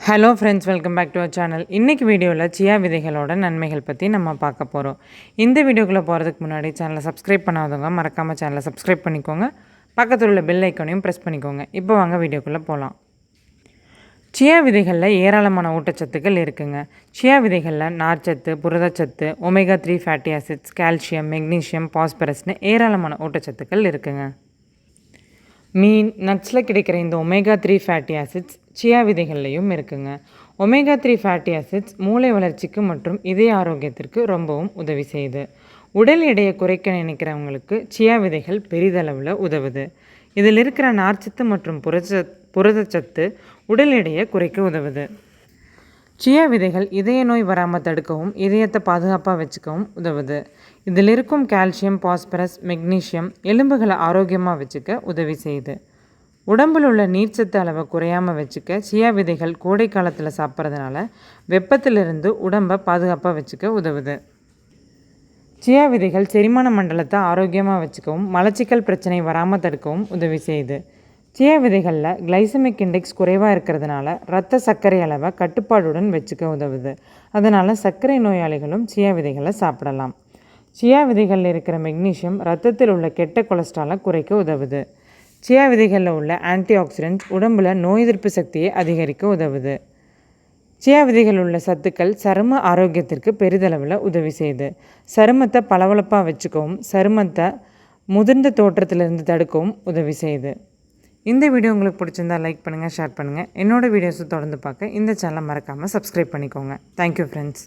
Hello friends welcome back to our channel இன்றைக்கி வீடியோவில் சியா விதைகளோட நன்மைகள் பற்றி நம்ம பார்க்க போகிறோம் இந்த வீடியோக்குள்ளே போகிறதுக்கு முன்னாடி சேனலை சப்ஸ்கிரைப் பண்ணாதவங்க மறக்காமல் சேனலை சப்ஸ்கிரைப் பண்ணிக்கோங்க. பக்கத்தில் உள்ள பெல் ஐக்கனையும் ப்ரெஸ் பண்ணிக்கோங்க. இப்போ வாங்க வீடியோக்குள்ளே போகலாம் சியா விதைகளில் ஏராளமான ஊட்டச்சத்துக்கள் இருக்குங்க. சியா விதைகளில் நார்ச்சத்து புரதச்சத்து omega three fatty acids calcium magnesium பாஸ்பரஸ்னு ஏராளமான ஊட்டச்சத்துக்கள் இருக்குங்க. மீன் நட்ஸில் கிடைக்கிற இந்த omega three fatty acids chia விதைகள்லையும் இருக்குங்க. ஒமேகா த்ரீ ஃபேட்டி ஆசிட்ஸ் மூளை வளர்ச்சிக்கு மற்றும் இதய ஆரோக்கியத்திற்கு ரொம்பவும் உதவி செய்யுது. உடல் எடையை குறைக்க நினைக்கிறவங்களுக்கு சியா விதைகள் பெரிதளவில் உதவுது. இதில் இருக்கிற நார்ச்சத்து மற்றும் புரத புரதச்சத்து உடல் எடையை குறைக்க உதவுது. சியா விதைகள் இதய நோய் வராமல் தடுக்கவும் இதயத்தை பாதுகாப்பாக வச்சுக்கவும் உதவுது. இதில் இருக்கும் கால்சியம் பாஸ்பரஸ் மெக்னீஷியம் எலும்புகளை ஆரோக்கியமாக வச்சுக்க உதவி செய்யுது. உடம்பில் உள்ள நீர்ச்சத்து அளவை குறையாமல் வச்சுக்க சியா விதைகள் கோடை காலத்தில் சாப்பிட்றதுனால வெப்பத்திலிருந்து உடம்பை பாதுகாப்பாக வச்சுக்க உதவுது. சியா விதைகள் செரிமான மண்டலத்தை ஆரோக்கியமாக வச்சுக்கவும் மலச்சிக்கல் பிரச்சனை வராமல் தடுக்கவும் உதவி செய்யுது. சியா விதைகளில் கிளைசமிக் இண்டெக்ஸ் குறைவாக இருக்கிறதுனால ரத்த சர்க்கரை அளவை கட்டுப்பாடுடன் வச்சுக்க உதவுது. அதனால் சர்க்கரை நோயாளிகளும் சியா விதைகளை சாப்பிடலாம். சியா விதைகளில் இருக்கிற மெக்னீஷியம் ரத்தத்தில் உள்ள கெட்ட கொலஸ்ட்ராலை குறைக்க உதவுது. சியா விதைகளில் உள்ள ஆன்டி ஆக்சிடென்ட் உடம்பில் நோய் எதிர்ப்பு சக்தியை அதிகரிக்க உதவுது. சியா விதைகள் உள்ள சத்துக்கள் சரும ஆரோக்கியத்திற்கு பெரிதளவில் உதவி செய்யுது சருமத்தை பளபளப்பாக வச்சுக்கவும் சருமத்தை முதிர்ந்த தோற்றத்திலிருந்து தடுக்கவும் உதவி செய்யுது இந்த வீடியோ உங்களுக்கு பிடிச்சிருந்தால் லைக் பண்ணுங்கள் ஷேர் பண்ணுங்கள் என்னோடய வீடியோஸை தொடர்ந்து பார்க்க இந்த சேனலை மறக்காமல் சப்ஸ்கிரைப் பண்ணிக்கோங்க. Thank you friends